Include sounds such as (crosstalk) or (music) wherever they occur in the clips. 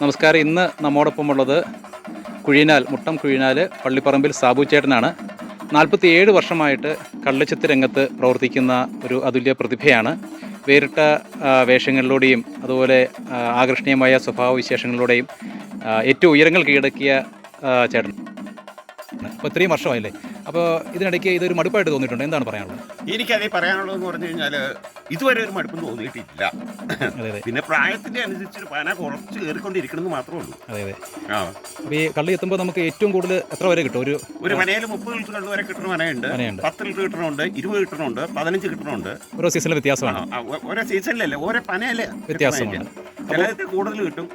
നമസ്കാരം. ഇന്ന് നമ്മോടൊപ്പം ഉള്ളത് കുഴിനാൽ മുട്ടം കുഴിനാൽ പള്ളിപ്പറമ്പിൽ സാബു ചേട്ടനാണ്. നാൽപ്പത്തിയേഴ് വർഷമായിട്ട് കള്ളിച്ചത്ത് രംഗത്ത് പ്രവർത്തിക്കുന്ന ഒരു അതുല്യ പ്രതിഭയാണ്. വേറിട്ട വേഷങ്ങളിലൂടെയും അതുപോലെ ആകർഷണീയമായ സ്വഭാവ വിശേഷങ്ങളിലൂടെയും ഏറ്റവും ഉയരങ്ങൾ കീഴടക്കിയ ചേട്ടൻ. ഇത്രയും വർഷമായില്ലേ? അപ്പോൾ ഇതിനിടയ്ക്ക് ഇതൊരു മടുപ്പായിട്ട് തോന്നിയിട്ടുണ്ട്. എന്താണ് പറയാനുള്ളത്? എനിക്കതേ പറയാനുള്ളതെന്ന് പറഞ്ഞു കഴിഞ്ഞാൽ ഇതുവരെ ഒരു മടുപ്പും തോന്നിയിട്ടില്ല. പിന്നെ പ്രായത്തിന്റെ അനുസരിച്ച് പന കുറച്ച് കയറിക്കൊണ്ടിരിക്കണമെന്ന് മാത്രമേ ഉള്ളൂ. അതെ അതെ. ആ. അപ്പോൾ ഈ കള്ളി എത്തുമ്പോൾ നമുക്ക് ഏറ്റവും കൂടുതൽ എത്ര വരെ കിട്ടും? ഒരു ഒരു മനയിൽ മുപ്പത് ലിറ്റർ കള്ളി വരെ കിട്ടുന്ന മനയുണ്ട്. പത്ത് ലിറ്റർ കിട്ടണമുണ്ട് ഇരുപത് കിട്ടണമുണ്ട് പതിനഞ്ച് കിട്ടണമുണ്ട്. ഓരോ സീസണിലെ വ്യത്യാസമാണ്. ഓരോ സീസണിലല്ലേ ഓരോ പനയല്ലേ വ്യത്യാസമാണ്. ചിലതൊക്കെ കൂടുതൽ കിട്ടും.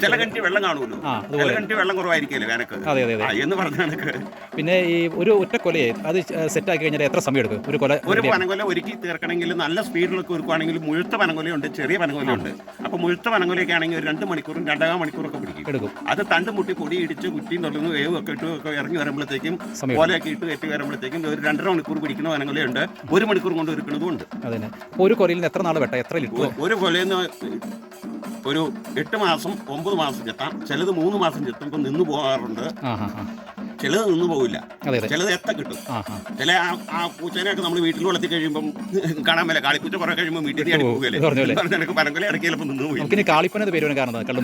ചില കിണറ്റി വെള്ളം കാണുമല്ലോ. ചില കിണറ്റി വെള്ളം കുറവായിരിക്കല്ലേ വേനക്ക് അതെ അതെ അതെ. എന്ന് പറഞ്ഞ കണക്ക്. പിന്നെ ഈ ഒരു ഒറ്റ കൊലയെ അത് സെറ്റ് ആക്കി കഴിഞ്ഞാൽ എത്ര സമയം എടുക്കും ഒരു കൊല ഒരു പനകൊല ഒരുക്കി തീർക്കണമെങ്കിൽ നല്ല സ്പീഡിലൊക്കെ ഒരുക്കുവാണെങ്കിൽ മുഴുത്ത പനകൊലയുണ്ട് ചെറിയ പനകൊലയുണ്ട് അപ്പൊ മുഴുത്ത പനകൊലയൊക്കെ ആണെങ്കിൽ ഒരു രണ്ട് മണിക്കൂറും രണ്ടര മണിക്കൂറൊക്കെ പിടിക്കും. എടുക്കും. അത് തണ്ട് മുട്ടി പൊടി ഇടിച്ച് കുറ്റിയും തൊള്ളുന്നു വേവ് ഒക്കെ ഇട്ട് ഒക്കെ ഇറങ്ങി വരുമ്പോഴത്തേക്കും കൊലയൊക്കെ ഇട്ട് കയറ്റി വരുമ്പോഴത്തേക്കും ഒരു രണ്ടര മണിക്കൂർ പിടിക്കുന്ന പനകൊലയുണ്ട് ഒരു മണിക്കൂർ കൊണ്ട് ഒരുക്കുന്നതും ഉണ്ട്. അതിന് അപ്പോൾ ഒരു കൊലയിൽ നിന്ന് എത്ര നാൾ വെട്ടാം? എത്ര ലിറ്റർ? ഒരു കൊലയിൽ ഒരു എട്ട് മാസം ഒമ്പത് മാസം ചെത്താം. ചിലത് മൂന്ന് മാസം ചെത്തുമ്പോൾ നിന്ന് പോകാറുണ്ട്. ചിലത് നിന്ന് പോകില്ല ചിലത് എത്ത കിട്ടും. ചില ആ- പൂച്ചേനെ പൂച്ചേനെയൊക്കെ നമ്മൾ വീട്ടിൽ വളർത്തി കഴിയുമ്പോൾ കാണാൻ മേലെ. കാളിപ്പൂച്ച കുറെ കഴിയുമ്പോൾ വീട്ടിൽ നിന്ന് പോകും. പോകല്ലേ ഇത് പറഞ്ഞ പോലെ. എനിക്ക് പനക്കൊല ഇടയ്ക്ക് ചിലപ്പോൾ നിന്ന് പോയി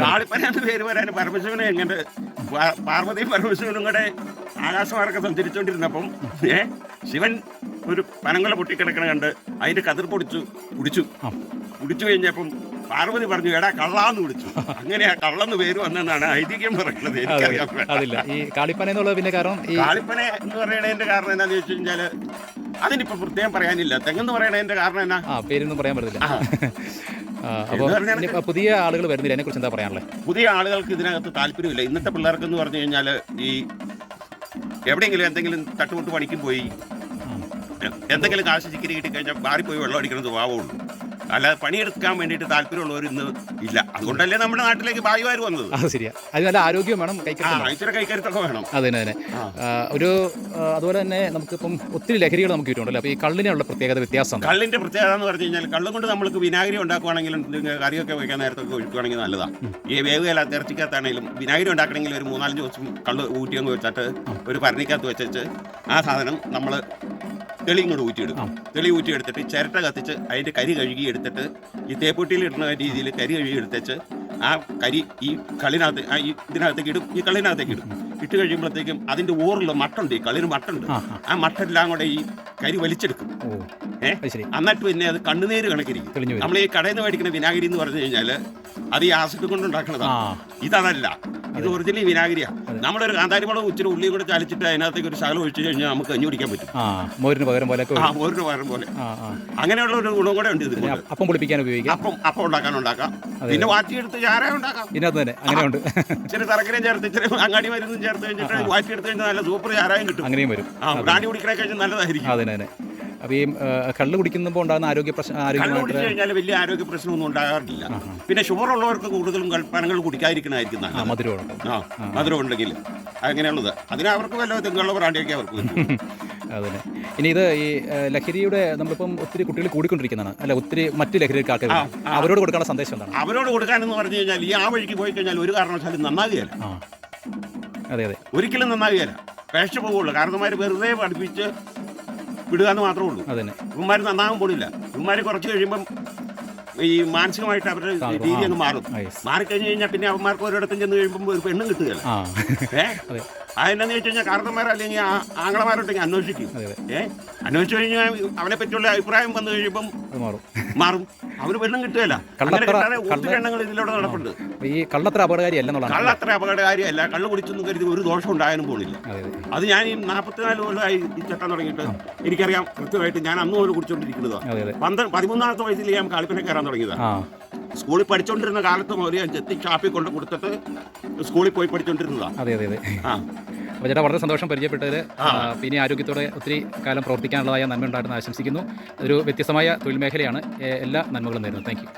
കാളിപ്പന പേര് വരാൻ പരമശിവനെ എങ്ങനെ പാർവതി പാർവതിയും പരമശിവനും കൂടെ ആകാശമാർക്കെ സഞ്ചരിച്ചുകൊണ്ടിരുന്നപ്പം ഏ ശിവൻ ഒരു പനങ്കൊല പൊട്ടിക്കിടക്കണ കണ്ട് അതിന്റെ കതിർ പൊടിച്ചു കുടിച്ചു. കുടിച്ചു കഴിഞ്ഞപ്പം പാർവതി പറഞ്ഞു എടാ കള്ളാന്ന് വിളിച്ചു. അങ്ങനെ കള്ളെന്ന് പേര് വന്നെന്നാണ് ഐതിഹ്യം പറയുന്നത്. അതില്ല. ഈ കാളിപ്പന എന്നുള്ളത് പിന്നെ കാരണം ഈ കാളിപ്പന എന്ന് പറയണതിന്റെ കാരണം എന്താന്ന് ചോദിച്ചു കഴിഞ്ഞാൽ അതിനിപ്പോ പ്രത്യേകം പറയാനില്ല. തെങ്ങെന്ന് പറയണതിന്റെ കാരണം എന്നാ? ആ പേരൊന്നും പറയാൻ പറ്റില്ല അപ്പോൾ പുതിയ ആളുകൾ വരുന്നില്ല. അതിനെക്കുറിച്ച് എന്താ പറയാനുള്ളത് പുതിയ ആളുകൾക്ക് ഇതിനകത്ത് താല്പര്യമില്ല. ഇന്നത്തെ പിള്ളേർക്ക് എന്ന് പറഞ്ഞു കഴിഞ്ഞാൽ ഈ എവിടെയെങ്കിലും എന്തെങ്കിലും തട്ടുമുട്ട് പണിക്കും പോയി എന്തെങ്കിലും കാശ് ചിക്കരി കിട്ടി കഴിഞ്ഞാൽ മാറിപ്പോയി വെള്ളം അടിക്കണത് സ്വഭാവമുള്ളൂ അല്ലാതെ പണിയെടുക്കാൻ വേണ്ടിയിട്ട് താല്പര്യമുള്ളവർ ഇന്ന് ഇല്ല. അതുകൊണ്ടല്ലേ നമ്മുടെ നാട്ടിലേക്ക് ഭാഗ്യമാർ വന്നത്. അത് ശരിയാ. അത് നല്ല ആരോഗ്യം വേണം ആ കൈക്കരുത്തും ഇച്ചിരി കൈക്കരുത്തൊക്കെ വേണം. അത് തന്നെ തന്നെ ആ, ഒരു ആ, അതുപോലെ തന്നെ നമുക്കിപ്പം ഒത്തിരി ലഹരികൾ നമുക്ക് കിട്ടുന്നുണ്ടല്ലോ അപ്പോൾ ഈ കള്ളിനുള്ള പ്രത്യേകത വ്യത്യാസം? കള്ളിന്റെ പ്രത്യേകത എന്ന് പറഞ്ഞു കഴിഞ്ഞാൽ കള്ളും കൊണ്ട് നമ്മൾക്ക് വിനാഗിരി ഉണ്ടാക്കുവാണെങ്കിലും ഇതിന് കറിയൊക്കെ വെക്കാൻ നേരത്തൊക്കെ ഒഴിക്കുവാണെങ്കിൽ നല്ലതാണ് ഈ വേവ് കല ഇറച്ചിക്കകത്താണെങ്കിലും വിനാഗിരി ഉണ്ടാക്കണമെങ്കിൽ ഒരു മൂന്നാലഞ്ച് ദിവസം കള്ള് ഊറ്റിയങ്ങ് വെച്ചിട്ട് ഒരു പരണിക്കകത്ത് വെച്ചിട്ട് ആ സാധനം നമ്മൾ തെളി ഇങ്ങോട്ട് ഊറ്റിയെടുക്കും. തെളി ഊറ്റി എടുത്തിട്ട് ചിരട്ട കത്തിച്ച് അതിന്റെ കരി കഴുകി എടുത്തിട്ട് ഈ തേപ്പൊട്ടിയിൽ ഇടുന്ന രീതിയിൽ കരി കഴുകി എടുത്തേച്ച് ആ കരി ഈ കളിനകത്ത് ആ ഈ ഇതിനകത്തേക്ക് ഇടും ഈ കളിനകത്തേക്ക് ഇടും. ഇട്ട് കഴിയുമ്പോഴത്തേക്കും അതിന്റെ ഓറിൽ മട്ടുണ്ട് ഈ കളിന് മട്ടുണ്ട്. ആ മട്ടെല്ലാം കൂടെ ഈ കരി വലിച്ചെടുക്കും. ഏഹ് എന്നിട്ട് പിന്നെ അത് കണ്ണുനീര് കണക്കിരിക്കും. നമ്മൾ ഈ കടയിൽ നിന്ന് മേടിക്കുന്ന വിനാഗിരി എന്ന് പറഞ്ഞു കഴിഞ്ഞാൽ അത് ഈ ആസിഡ് കൊണ്ട് ആ. ഉണ്ടാക്കുന്നതാണ് ഇതതല്ല. ഇത് ഒറിജിനൽ വിനാഗിരിയാ. നമ്മളൊരു കാന്താരിമുളക് ഉച്ചിരി ഉള്ളി കൂടെ ചാലിച്ചിട്ട് അതിനകത്തേക്ക് ഒരു ശകലം ഒഴിച്ചു കഴിഞ്ഞാൽ നമുക്ക് കഞ്ഞി കുടിക്കാൻ പറ്റും. ആ മോരിന് പകരം പോലെ ആ ഒരു പകരം പോലെ. അങ്ങനെയുള്ള ഒരു ഗുണം കൂടെ ഉണ്ട് ഇത് അപ്പം പൊളിപ്പിക്കാൻ ഉപയോഗിക്കാം. അപ്പം അപ്പം ഉണ്ടാക്കാൻ ഉണ്ടാക്കാം. പിന്നെ വാറ്റിയെടുത്ത് ചാരായം ഉണ്ടാക്കാം. ഇതിനകത്ത് തന്നെ അങ്ങനെയുണ്ട് ഇച്ചിരി തറക്കരയും ചേർത്ത് ഇച്ചിരി അങ്ങാടി മരുന്നും ചേർത്ത് കഴിഞ്ഞിട്ട് വാറ്റിയെടുത്ത് കഴിഞ്ഞാൽ നല്ല സൂപ്പർ ചാരായം കിട്ടും. അങ്ങനെയും വരും. ആ ബ്രാണ്ടി കുടിക്കണേ കഴിഞ്ഞാൽ നല്ലതായിരിക്കും. അതിന് അപ്പോൾ ഈ കള്ള് കുടിക്കുമ്പോൾ ഉണ്ടാകുന്ന ആരോഗ്യ പ്രശ്നം കള്ള് ആരോഗ്യമായിട്ട് കഴിഞ്ഞാൽ വലിയ ആരോഗ്യ പ്രശ്നമൊന്നും ഉണ്ടാകാറില്ല പിന്നെ ഷുഗർ ഉള്ളവർക്ക് കൂടുതലും കൽപ്പനകൾ കുടിക്കാതിരിക്കണമായിരിക്കും ആ നല്ലത്. മധുരമുണ്ട് ആ മധുരം ഉണ്ടെങ്കിൽ അങ്ങനെയുള്ളത്. അതിന് അവർക്ക് വല്ല തെങ്ങുള്ള പ്രാണിയൊക്കെ അവർക്ക് പറ്റും. (laughs) അതിന് ഇനി ഇത് ഈ ലഹരിയുടെ നമ്മളിപ്പം ഒത്തിരി കുട്ടികൾ കൂടിക്കൊണ്ടിരിക്കുന്നതാണ്. അല്ല ഒത്തിരി മറ്റ് ലഹരി കാക്കുക അവരോട് കൊടുക്കാനുള്ള സന്ദേശം എന്താണ്? അവരോട് കൊടുക്കാനെന്ന് പറഞ്ഞു കഴിഞ്ഞാൽ ഈ ആ വഴിക്ക് പോയി കഴിഞ്ഞാൽ ഒരു കാരണവശാലും നന്നാകുകയല്ല. ആ. അതെ അതെ. ഒരിക്കലും നന്നാകുകയില്ല. പേശ പോവുള്ളൂ കാരണന്മാർ വെറുതെ പഠിപ്പിച്ച് വിടുക എന്ന് മാത്രമേ ഉള്ളൂ. അതന്നെ. ഇവന്മാർ നന്നാകാൻ പോണില്ല. ഇവന്മാർ കുറച്ച് കഴിയുമ്പം ഈ മാനസികമായിട്ട് അവരുടെ രീതി അങ്ങ് മാറും. ആ മാറിക്കഴിഞ്ഞ് കഴിഞ്ഞാൽ പിന്നെ അവന്മാർക്ക് ഒരിടത്തും ചെന്ന് കഴിയുമ്പോൾ ഒരു പെണ്ണും കിട്ടുകയില്ല. ഏഹ് അതെന്നു വെച്ച് കഴിഞ്ഞാൽ കാരണന്മാർ അല്ലെങ്കിൽ ആംഗ്ലമാരുണ്ടെങ്കിൽ അന്വേഷിക്കും. ഏഹ് അന്വേഷിച്ചു കഴിഞ്ഞാൽ അവനെ പറ്റിയുള്ള അഭിപ്രായം വന്നു കഴിയുമ്പം മാറും. മാറും. അവന് പെണ്ണും കിട്ടുകയില്ല. അങ്ങനെ കിട്ടാതെ ഒത്തിരി എണ്ണങ്ങൾ ഇതിലൂടെ നടപ്പുണ്ട്. ഈ കള്ളത്ര അപകടകാരി അല്ലെന്നുള്ളതാണ് കള്ളത്ര അപകടകാരി അല്ല കള്ളു കുടിച്ചൊന്നും കരുതി ഒരു ദോഷം ഉണ്ടായാലും പോണില്ല. അതെ ഞാൻ ഈ നാൽപ്പത്തിനാല് കൊല്ലമായി ഈ ചട്ടം തുടങ്ങിയിട്ട് എനിക്കറിയാം കൃത്യമായിട്ട് ഞാൻ അന്ന് മുതൽ കുടിച്ചുകൊണ്ടിരിക്കുന്നതാണ് അതെ അതെ. പന്ത്ര പതിമൂന്നാമത്തെ വയസ്സിൽ ഞാൻ കളിപ്പിനെ കയറാൻ തുടങ്ങിയതാണ് സ്കൂളിൽ പഠിച്ചുകൊണ്ടിരുന്ന കാലത്ത് മുതൽ ഞാൻ ചെത്തി ഷാപ്പിൽ കൊണ്ട് കൊടുത്തിട്ട് സ്കൂളിൽ പോയി പഠിച്ചുകൊണ്ടിരുന്നതാണ് അതെ അതെ അതെ. ആ. അപ്പോൾ ചേട്ടാ വളരെ സന്തോഷം പരിചയപ്പെട്ടതിൽ പിന്നെ ആരോഗ്യത്തോടെ ഒത്തിരി കാലം പ്രവർത്തിക്കാനുള്ളതായ നന്മ ഉണ്ടാകുന്ന ആശംസിക്കുന്നു. ഒരു വ്യത്യസ്തമായ തൊഴിൽ മേഖലയാണ് എല്ലാ നന്മകളും നേരുന്നു താങ്ക് യു